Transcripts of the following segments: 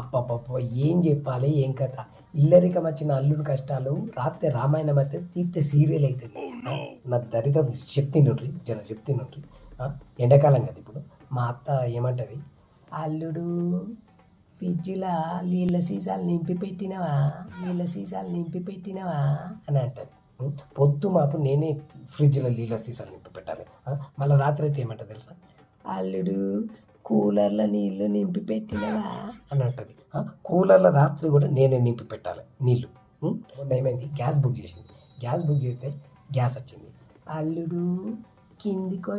అప్పప్ప ఏం చెప్పాలి ఏం కథ? ఇల్లరికం వచ్చిన అల్లుడు కష్టాలు రాత్రి రామాయణం అయితే తీర్తే సీరియల్ అవుతుంది నా దరిద్రం చెప్తినుండ్రి జర చెప్తినుండ్రి ఎండాకాలం కదా ఇప్పుడు. మా అత్త ఏమంటది? అల్లుడు ఫ్రిడ్జ్లో నీళ్ళ సీసాలు నింపి పెట్టినవా? నీళ్ళ సీసాలు నింపి పెట్టినవా? అని అంటది? పొద్దు మాపు నేనే ఫ్రిడ్జ్లో నీళ్ళ సీసాలు నింపి పెట్టాలి? మళ్ళీ రాత్రి అయితే ఏమంటది తెలుసా? అల్లుడు కూలర్లో నీళ్ళు నింపి పెట్టినవా? అని అంటది. కూలర్ల కూలర్లో రాత్రి కూడా నేనే నింపి పెట్టాలి నీళ్ళు ఏమైంది? గ్యాస్ బుక్ చేసింది. గ్యాస్ బుక్ చేస్తే గ్యాస్ వచ్చింది. అల్లుడు కిందికి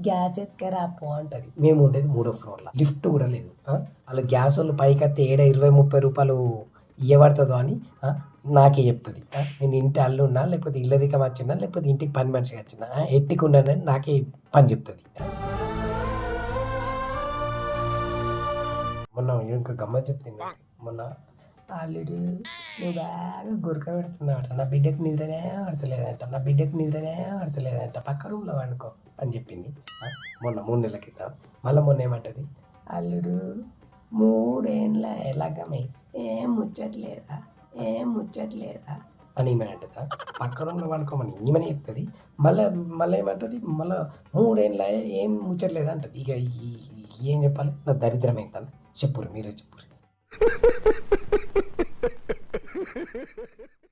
గ్యాస్ ఎత్తుకరా పో అంటది. మేము ఉండేది మూడో ఫ్లోర్లో. లిఫ్ట్ కూడా లేదు. వాళ్ళు గ్యాస్ వాళ్ళు పైకి వస్తే ఏడ ఇరవై ముప్పై రూపాయలు ఇవ్వబడుతుందో అని నాకే చెప్తుంది. నేను ఇంటి అల్లు ఉన్నా లేకపోతే ఇల్లరికం వచ్చినా లేకపోతే ఇంటికి పని మనిషిగా వచ్చినా ఎట్టికి ఉన్నానని నాకే పని చెప్తుంది. మొన్న ఇంకా గమ్మత్ చెప్తుంది మొన్న అల్లుడు నువ్వు బాగా గురక పెడుతున్నావు నా బిడ్డకు నిద్రనే ఆడతలేదంట నా బిడ్డకు నిద్రనే ఆడతలేదంట పక్క రూమ్లో వండుకో అని చెప్పింది. మొన్న మూడు నెలల క్రితం. మళ్ళీ మొన్న ఏమంటది? అల్లుడు మూడేళ్ళ ఎలాగమే? ఏం ముచ్చట్లేదా? ఏం ముచ్చట్లేదా? అని ఈమె అంటదా. పక్క రూమ్లో వండుకోమని ఈమెనే చెప్తుంది. మళ్ళీ మళ్ళీ ఏమంటుంది? మళ్ళీ మూడేళ్ళ ఏం ముచ్చట్లేదా అంటది. ఇక ఏం చెప్పాలి? నా దరిద్రం చెప్పురు మీరే చెప్పురు